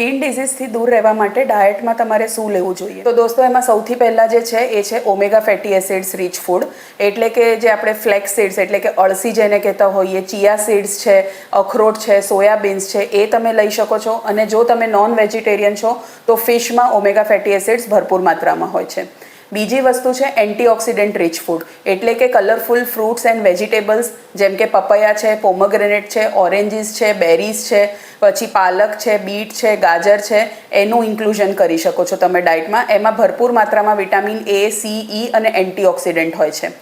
Skin ડિઝીઝથી દૂર રહેવા માટે ડાયટમાં તમારે શું લેવું જોઈએ? તો દોસ્તો, એમાં સૌથી પહેલાં જે છે, એ છે omega fatty acids rich food એટલે કે જે આપણે ફ્લેક્સ સીડ્સ એટલે કે અળસી જેને કહેતા હોઈએ, ચિયા સીડ્સ છે, અખરોટ છે સોયાબીન્સ છે, એ તમે લઈ શકો છો. અને જો તમે નોન વેજીટેરિયન છો, તો ફિશમાં ઓમેગા ફેટી એસિડ્સ ભરપૂર માત્રામાં હોય છે. બીજી વસ્તુ છે એન્ટીઓક્સિડન્ટ રીચ ફૂડ એટલે કે કલરફુલ ફ્રૂટ્સ એન્ડ વેજીટેબલ્સ જેમ કે પપૈયા છે પોમગ્રેનેટ છે ઓરેન્જીસ છે બેરીઝ છે, પછી પાલક છે, બીટ છે, ગાજર છે, એનું ઇન્ક્લુઝન કરી શકો છો તમે ડાયટમાં એમાં ભરપૂર માત્રામાં વિટામિન એ સી ઈ અને એન્ટીઓક્સિડન્ટ હોય છે.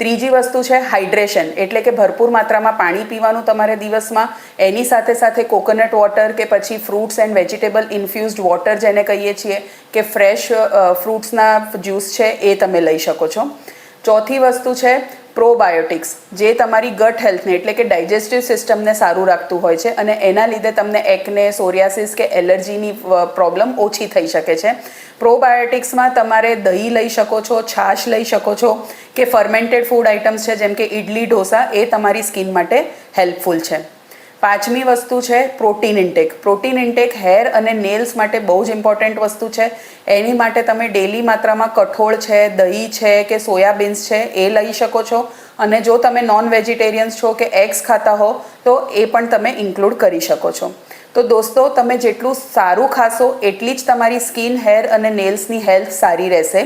ત્રીજી વસ્તુ છે હાઇડ્રેશન. એટલે કે ભરપૂર માત્રામાં પાણી પીવાનું તમારે દિવસમાં. એની સાથે સાથે કોકોનટ વોટર કે પછી fruits and vegetable infused water જેને કહીએ છીએ કે ફ્રેશ ફ્રૂટ્સના જ્યુસ છે એ તમે લઈ શકો છો. ચોથી વસ્તુ છે પ્રોબાયોટિક્સ, જે તમારી ગટ હેલ્થને એટલે કે ડાયજેસ્ટિવ સિસ્ટમને સારું રાખતું હોય છે અને એના લીધે તમને એકને, સોરિયાસિસ કે એલર્જીની પ્રોબ્લેમ ઓછી થઈ શકે છે. પ્રોબાયોટિક્સમાં તમારે દહીં લઈ શકો છો, છાશ લઈ શકો છો કે ફર્મેન્ટેડ ફૂડ આઇટમ્સ છે, જેમ કે ઇડલી ઢોસા, એ તમારી સ્કિન માટે હેલ્પફુલ છે. પાંચમી વસ્તુ છે, protein intake protein intake hair અને નેલ્સ માટે બહુ જ ઇમ્પોર્ટન્ટ વસ્તુ છે. એની માટે તમે ડેલી માત્રામાં કઠોળ છે, દહીં છે કે સોયાબીન્સ છે, એ લઈ શકો છો. અને જો તમે નોન વેજીટેરિયન્સ છો કે એગ્સ ખાતા હો, તો એ પણ તમે ઇન્ક્લુડ કરી શકો છો. તો દોસ્તો, તમે જેટલું સારું ખાશો, એટલી જ તમારી સ્કિન, હેર અને નેલ્સની હેલ્થ સારી રહેશે.